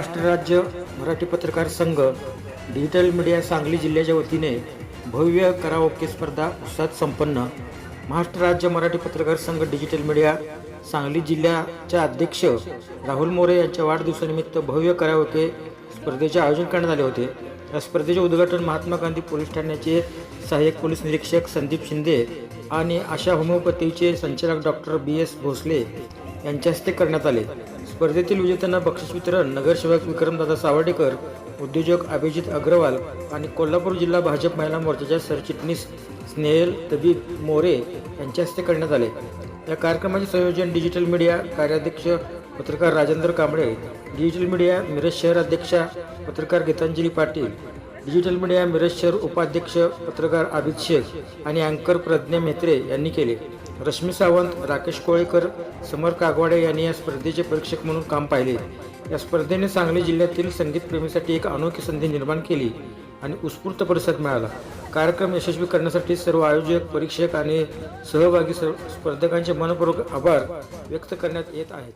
महाराष्ट्र राज्य मराठी पत्रकार संघ डिजिटल मीडिया सांगली जिल्ह्याच्या वतीने भव्य कराओके स्पर्धा उत्साहात संपन्न. महाराष्ट्र राज्य मराठी पत्रकार संघ डिजिटल मीडिया सांगली जिल्ह्याच्या अध्यक्ष राहुल मोरे यांच्या वाढदिवसानिमित्त भव्य कराओके स्पर्धेचे आयोजन करण्यात आले होते. या स्पर्धेचे उद्घाटन महात्मा गांधी पोलीस ठाण्याचे सहाय्यक पोलीस निरीक्षक संदीप शिंदे आणि आशा होमिओपॅथीचे संचालक डॉक्टर बी एस भोसले यांच्या हस्ते करण्यात आले. स्पर्धेतील विजेत्यांना बक्षीस वितरण नगरसेवक विक्रमदादा सावर्डेकर उद्योजक अभिजित अग्रवाल आणि कोल्हापूर जिल्हा भाजप महिला मोर्चाच्या सरचिटणीस स्नेहल तबीब मोरे यांच्या हस्ते करण्यात आले. या कार्यक्रमाचे संयोजन डिजिटल मीडिया कार्याध्यक्ष पत्रकार राजेंद्र कांबळे डिजिटल मीडिया मिरज शहर अध्यक्षा पत्रकार गीतांजली पाटील डिजिटल मीडिया मिरज शहर उपाध्यक्ष पत्रकार आबिद शेख आणि अँकर प्रज्ञा मेत्रे यांनी केले. रश्मी सावंत राकेश कोळेकर समर कागवाडे यांनी या स्पर्धेचे परीक्षक म्हणून काम पाहिले. या स्पर्धेने सांगली जिल्ह्यातील संगीतप्रेमीसाठी एक अनोखी संधी निर्माण केली आणि उत्स्फूर्त प्रतिसाद मिळाला. कार्यक्रम यशस्वी करण्यासाठी सर्व आयोजक परीक्षक आणि सहभागी स्पर्धकांचे मनपूर्वक आभार व्यक्त करण्यात येत आहेत.